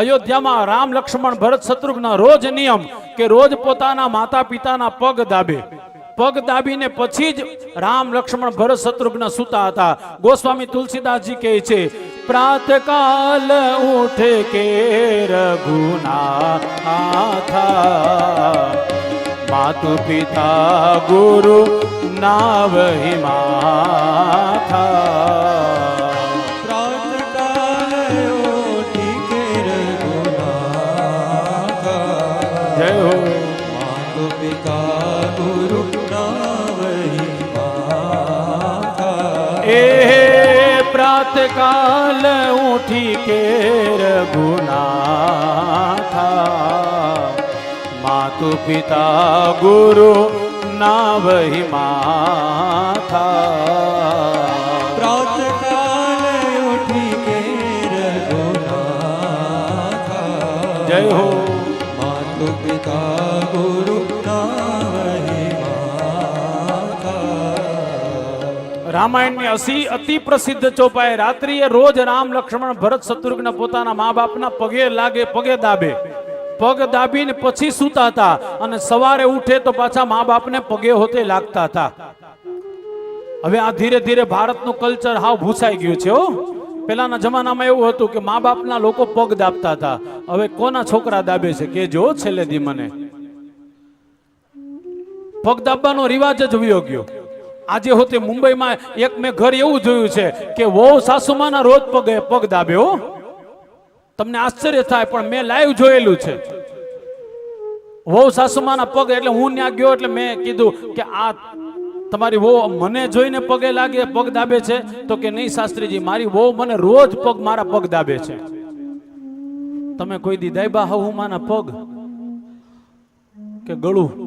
અયોધ્યામાં રામ લક્ષ્મણ ભરત શત્રુઘ્ન રોજ નિયમ કે રોજ પોતાના માતા પિતાના પગ દાબે. પગ દાબીને પછી જ રામ લક્ષ્મણ ભરત શત્રુઘ્ન સુતા હતા. ગોસ્વામી તુલસીદાસજી કહે છે, પ્રાતકાલ ઉઠે કે રઘુના માતુ પિતા ગુરુ નાવહી માથા. પ્રાતકાલ ઉઠી કે રઘુનાથા. માતુ પિતા ગુરુ નાવહી માથા. રામાયણની અસી અતિ પ્રસિદ્ધ ચોપાઈ રાત્રિએ રોજ રામ લક્ષ્મણ ભરત શત્રુઘ્ન પોતાના મા બાપના પગે લાગે, પગે દાબે. પગ દાબીને પછી સૂતા હતા અને સવારે ઉઠે તો પાછા મા બાપને પગે હોતે લાગતા હતા. હવે આ ધીરે ધીરે ભારતનું કલ્ચર હાવ ભૂસાઈ ગયું છે હો. પેલાના જમાનામાં એવું હતું કે મા બાપના લોકો પગ દાબતા હતા. હવે કોના છોકરા દાબે છે કે જો છેલ્લે દી મને. પગ દાબવાનો રિવાજ જ વયો ગયો. આજે હોતે મુંબઈમાં એક મેં ઘર એવું જોયું છે કે વહુ સાસુમાના રોજ પગે પગ દાબ્યો. તમને આશ્ચર્ય થાય, પણ મેં લાઈવ જોયેલું છે. વહુ સાસુમાના પગ, એટલે હું ત્યાં ગયો, એટલે મેં કીધું કે આ તમારી વહુ મને જોઈને પગે લાગે, પગ દાબે છે? તો કે નહીં શાસ્ત્રીજી, મારી વહુ મને રોજ પગ, મારા પગ દાબે છે. તમે કોઈ દી દાયબા હવુમાના પગ? કે ગળું?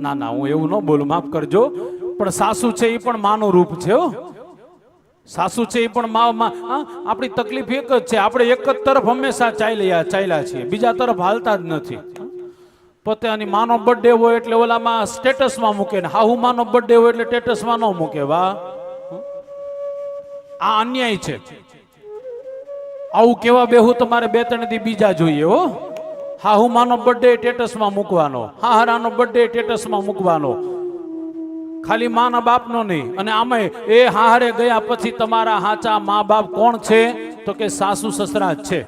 ના ના, હું એવું ન બોલું, માફ કરજો. પણ સાસુ છે એ પણ માનું રૂપ છે, હો. સાસુ છે એ પણ મા આપણી તકલીફ એક જ છે. આપણે એક જ તરફ હંમેશા ચાલ્યા ચાલ્યા છીએ. બીજા તરફ હાલતા જ નથી. પોતાની માનો બર્થડે હોય એટલે ઓલામાં સ્ટેટસમાં મૂકે ને. હાહુ માનો બર્થડે હોય એટલે સ્ટેટસમાં ન મૂકે વા આ અન્યાય છે. આવું કેવા બેહું? તમારે બે, ત્રણ દી બીજા જોઈએ, હો. હા હું માનો બર્થડે ટેટસમાં મૂકવાનો, હાહરાનો બર્થડે ટેટસમાં મૂકવાનો. ખાલી માના બાપનો નહીં, અને આમે એ હાહરે ગયા પછી તમારા હાચા મા બાપ કોણ છે? તો કે સાસુ સસરા છે.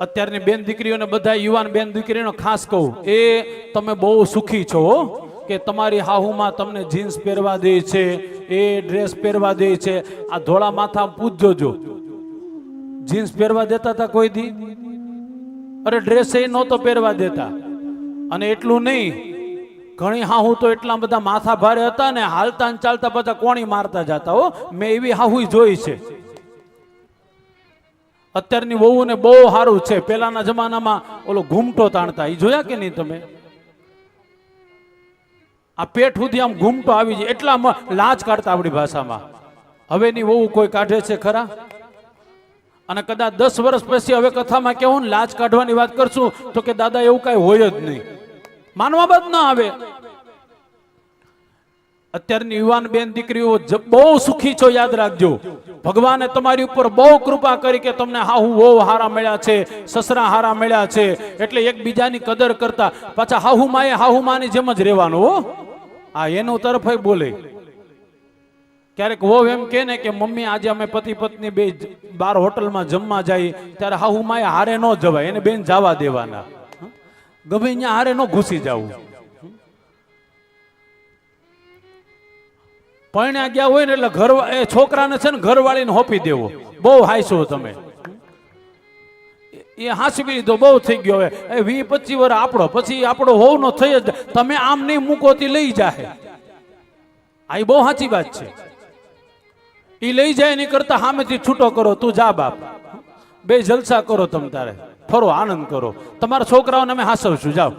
અત્યારની બેન દીકરીઓને બધા યુવાન બેન દીકરીનો ખાસ કહું, એ તમે બહુ સુખી છો કે તમારી હાહુમાં તમને જીન્સ પહેરવા દે છે, એ ડ્રેસ પહેરવા દે છે, આ ધોળા માથા પૂછજો જો. જીન્સ પહેરવા દેતા હતા કોઈ દી? અરે ડ્રેસ એ નહોતો પહેરવા દેતા. અને એટલું નહીં, ઘણી હાહુ તો એટલા બધા માથા ભારે હતા ને હાલતા ને ચાલતા બધા કોણી મારતા જતા હો. મેં એવી હાહુ જોઈ છે. અત્યારની વહુને બહુ સારું છે. પેલાના જમાનામાં ઓલો ઘૂમટો તાણતા. એ જોયા કે નહીં તમે? આ પેટ સુધી આમ ઘૂમટો આવી જાય. એટલા લાજ કાઢતા આપણી ભાષામાં. હવેની વહુ કોઈ કાઢે છે ખરા? અને કદાચ દસ વર્ષ પછી હવે કથામાં કેવું લાજ કાઢવાની વાત કરશું, તો કે દાદા, એવું કાંઈ હોય જ નહીં. માનવા બાદ ના આવે. અત્યારની યુવાન બેન દીકરીઓ બહુ સુખી છો, યાદ રાખજો. ભગવાને તમારી ઉપર બહુ કૃપા કરી કે તમને હાહુ બહુ હારા મળ્યા છે, સસરા હારા મળ્યા છે, એટલે એકબીજાની કદર કરતા પાછા હાહુ માએ હાહુ માની જેમ જ રહેવાનું હો. આ એનું તરફ બોલે. ક્યારેક વહુ એમ કે ને કે, મમ્મી, આજે અમે પતિ પત્ની બે બાર હોટલમાં જમવા જાય, ત્યારે હાહુ માય હારે ન જવાય, એને બેન જવા દેવાના. ગમે અહીંયા હારે ન ઘૂસી જવું. પરણ્યા ગયા હોય ને એટલે ઘર એ છોકરાને છે ને ઘરવાળીને હોપી દેવો. બહુ હાઈશો તમે. એ હાંસવી લીધો, બહુ થઈ ગયો હવે. એ વી પચીસ વર્ષ આપણો, પછી આપણો હોવ નો થઈ જ તમે આમ નહીં મૂકોથી લઈ જાહે. આ બહુ સાચી વાત છે. એ લઈ જાય એની કરતા સામેથી છૂટો કરો, તું જા બાપ. બે જલસા કરો તમ તારે. ફરો, આનંદ કરો. તમારા છોકરાઓને અમે હાસવશું, જાઓ.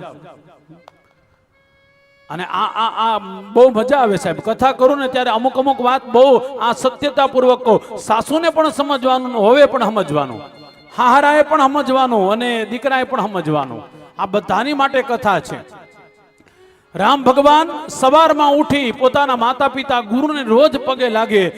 અને આ આ આ બહુ મજા આવે સાહેબ. કથા કરું ને ત્યારે અમુક અમુક વાત બહુ આ સત્યતાપૂર્વક કહું. સાસુને પણ સમજવાનું, હવે પણ સમજવાનું. હાહરાએ પણ સમજવાનું અને દીકરાએ પણ સમજવાનું. આ બધાની માટે કથા છે. રામ ભગવાન સવારમાં ઉઠી પોતાના માતા પિતા ગુરુને રોજ પગે લાગે